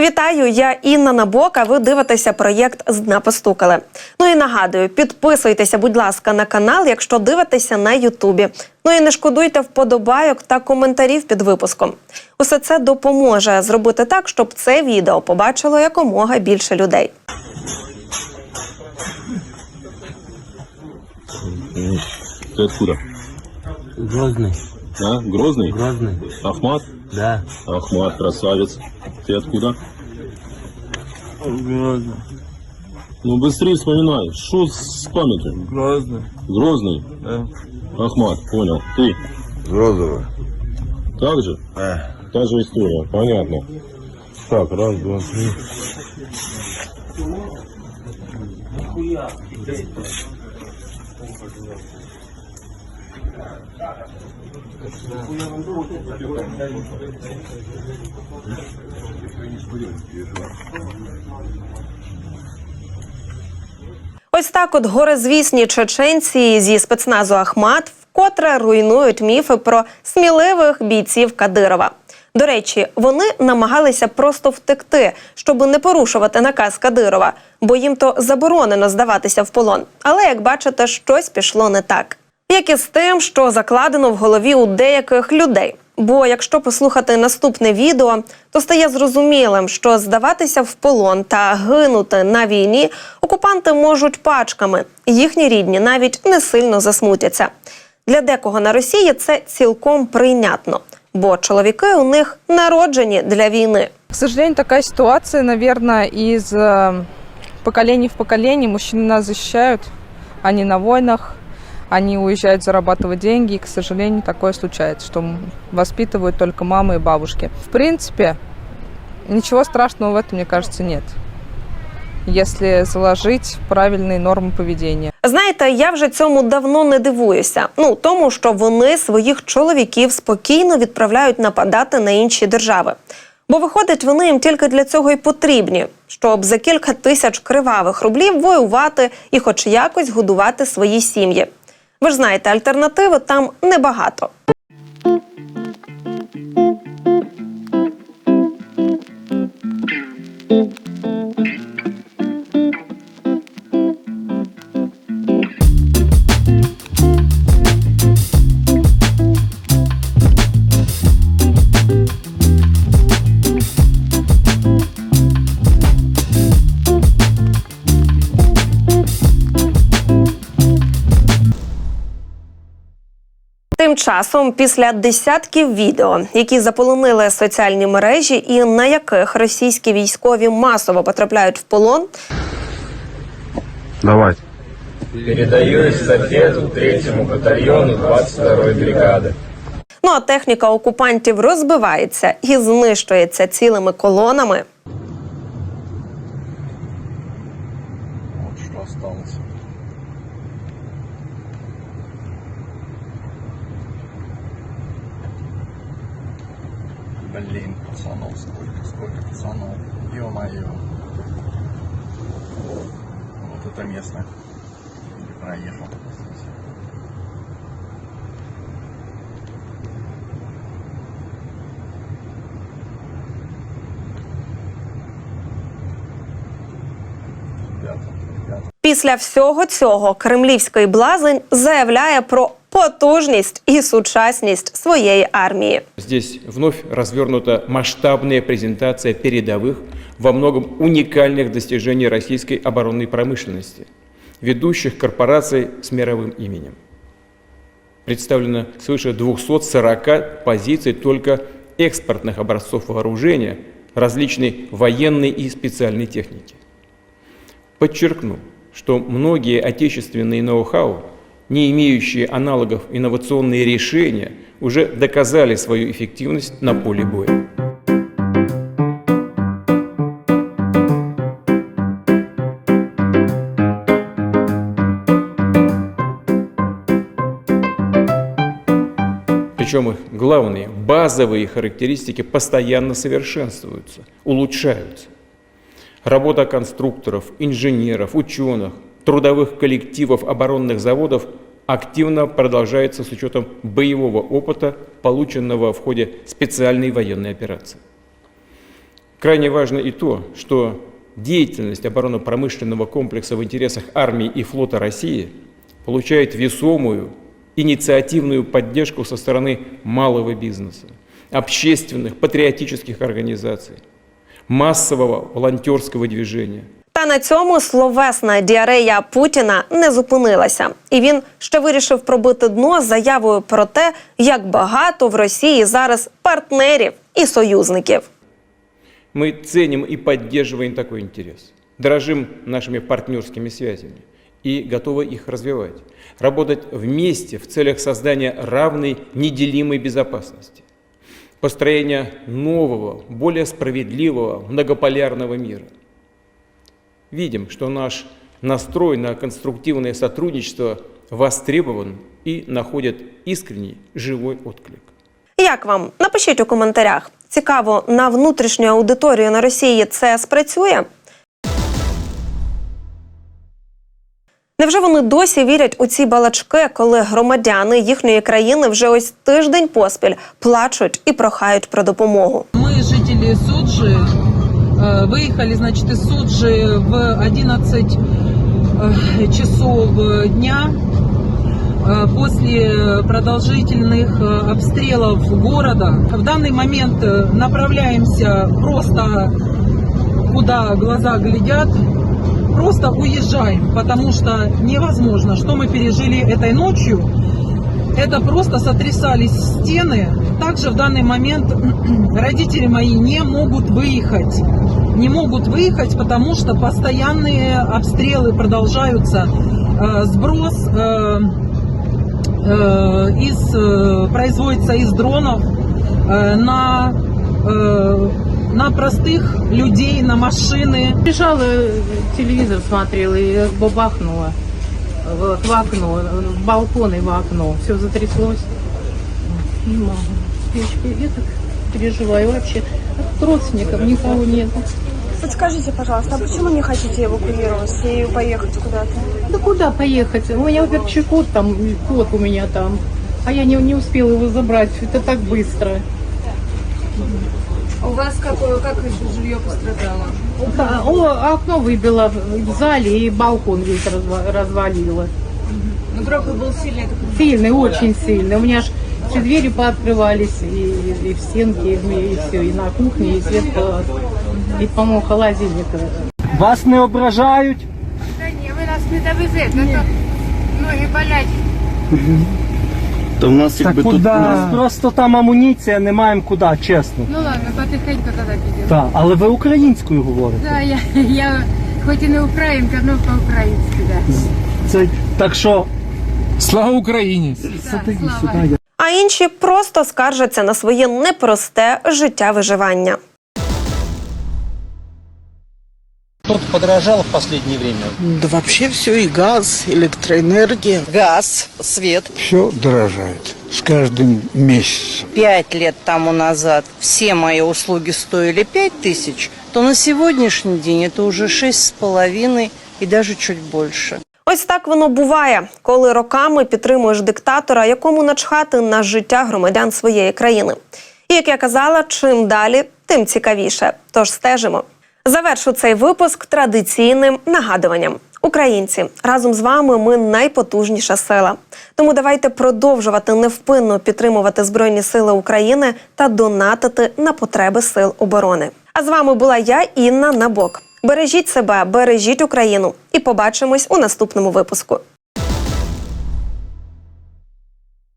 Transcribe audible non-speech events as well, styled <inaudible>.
Вітаю, я Інна Набока. Ви дивитеся проєкт з дна постукали. Ну і нагадую, підписуйтеся, будь ласка, на канал, якщо дивитеся на Ютубі. Ну і не шкодуйте вподобайок та коментарів під випуском. Усе це допоможе зробити так, щоб це відео побачило якомога більше людей. Ты откуда? Грозный, А? Грозный? Грозный, Ахмат? Да. Ахмат, красавец. Ты откуда? Грозный, Ну быстрее вспоминай. Что с памятью? Грозный, Грозный? да. Ахмат, понял. Ты? Розовый. Так же? Та же история, понятно. Так, раз, два, три. Ось так, от горизвісні чеченці зі спецназу Ахмат вкотре руйнують міфи про сміливих бійців Кадирова. До речі, вони намагалися просто втекти, щоб не порушувати наказ Кадирова, бо їм то заборонено здаватися в полон. Але як бачите, щось пішло не так. Як і з тим, що закладено в голові у деяких людей. Бо якщо послухати наступне відео, то стає зрозумілим, що здаватися в полон та гинути на війні окупанти можуть пачками. Їхні рідні навіть не сильно засмутяться. Для декого на Росії це цілком прийнятно, бо чоловіки у них народжені для війни. К сожалению, такая ситуация, наверное, из э, в поколение. Мужчины нас защищают, они на войнах, они уезжают зарабатывать деньги, и, к сожалению, такое случается, что м- воспитывают только мамы и бабушки. В принципе, ничего страшного в этом, мне кажется, нет, если заложить правильные нормы поведения. Знаєте, я вже цьому давно не дивуюся. Ну тому, що вони своїх чоловіків спокійно відправляють нападати на інші держави. Бо виходить, вони їм тільки для цього й потрібні, щоб за кілька тисяч кривавих рублів воювати і, хоч якось, годувати свої сім'ї. Ви ж знаєте, альтернативи там небагато. Тим часом, після десятків відео, які заполонили соціальні мережі, і на яких російські військові масово потрапляють в полон, Давай. Передаю эстафету третьему батальону 22-й бригады. ну а техніка окупантів розбивається і знищується цілими колонами. Блин, пацанов, сколько, сколько пацанов. Ё-моё. Вот это место. Не проехал. Ребята, ребята. Після всього цього кремлівський блазень заявляє про потужність і сучасність своєї армії. Здесь вновь развернута масштабная презентация передовых, во многом уникальных достижений российской оборонной промышленности, ведущих корпораций с мировым именем. Представлено свыше 240 позиций только экспортных образцов вооружения, различной военной и специальной техники. Подчеркну, что многие отечественные ноу-хау, не имеющие аналогов инновационные решения, уже доказали свою эффективность на поле боя. Причем их главные, базовые характеристики постоянно совершенствуются, улучшаются. Работа конструкторов, инженеров, ученых, трудовых коллективов оборонных заводов активно продолжается с учетом боевого опыта, полученного в ходе специальной военной операции. Крайне важно и то, что деятельность оборонно-промышленного комплекса в интересах армии и флота России получает весомую инициативную поддержку со стороны малого бизнеса, общественных, патриотических организаций, массового волонтерского движения – Та на цьому словесна діарея Путіна не зупинилася, і він ще вирішив пробити дно заявою про те, як багато в Росії зараз партнерів і союзників. Мы ценим и поддерживаем такой интерес, дорожим нашими партнерскими связями и готовы их развивать, работать вместе в целях создания равной, неделимой безопасности, построения нового, более справедливого, многополярного мира. Видим, что наш настрой на конструктивное сотрудничество востребован и находит искренний живой отклик. Як вам? Напишіть у коментарях. Цікаво, на внутрішню аудиторію на Росії це спрацює? Невже вони досі вірять у ці балачки, коли громадяни їхньої країни вже ось тиждень поспіль плачуть і прохають про допомогу? Мы, жители Суджи, э, выехали, значит, из Суджи в 11 э, часов дня э, после продолжительных э, обстрелов города. В данный момент э, направляемся просто куда глаза глядят, просто уезжаем, потому что невозможно, что мы пережили этой ночью. Это просто сотрясались стены. Также в данный момент <clears throat> родители мои не могут выехать. Не могут выехать, потому что постоянные обстрелы продолжаются. Э, Сброс э, э, из, производится из дронов на, на простых людей, на машины. Бежала, телевизор смотрела и бабахнула в, в окно, в балкон и в окно. Все затряслось. Не могу. Я, я так переживаю вообще. От родственников никого нет. Подскажите, пожалуйста, а почему не хотите эвакуироваться и поехать куда-то? Да куда поехать? У меня, во-первых, еще кот там, кот у меня там. А я не, не успела его забрать. Это так быстро. У вас какое, как жилье пострадало? Да, о, окно выбило в зале и балкон весь разва- развалило. Ну, грохот был сильный, Сильный, очень сильный. У меня аж все двери пооткрывались, и, и в стенки, и, в- и все, и на кухне, и свет, э, и, по-моему, холодильник. Вас не ображають? Да не, вы нас не довезете, это ноги болять. То в нас якби тут... У нас просто там амуніція, не маємо куди, чесно. Ну ладно, потихоньку тогда підемо. Так, але ви українською говорите. Да, я, я хоть и не українка, но по-українськи, да. Це так що Слава Україні! сюди, слава. сюди. А інші просто скаржаться на своє непросте життя виживання. Что-то подорожало в последнее время. Да вообще все, и газ, электроэнергия. Газ, свет. Все дорожает с каждым месяцем. Пять лет тому назад все мои услуги стоили пять тысяч, то на сегодняшний день это уже шесть с половиной и даже чуть больше. Ось так воно буває, коли роками підтримуєш диктатора, якому начхати на життя громадян своєї країни. І як я казала, чим далі, тим цікавіше. Тож стежимо. Завершу цей випуск традиційним нагадуванням. Українці разом з вами ми найпотужніша сила. Тому давайте продовжувати невпинно підтримувати Збройні Сили України та донатити на потреби сил оборони. А з вами була я, Інна Набок. Бережіть себе, бережіть Україну, і побачимось у наступному випуску.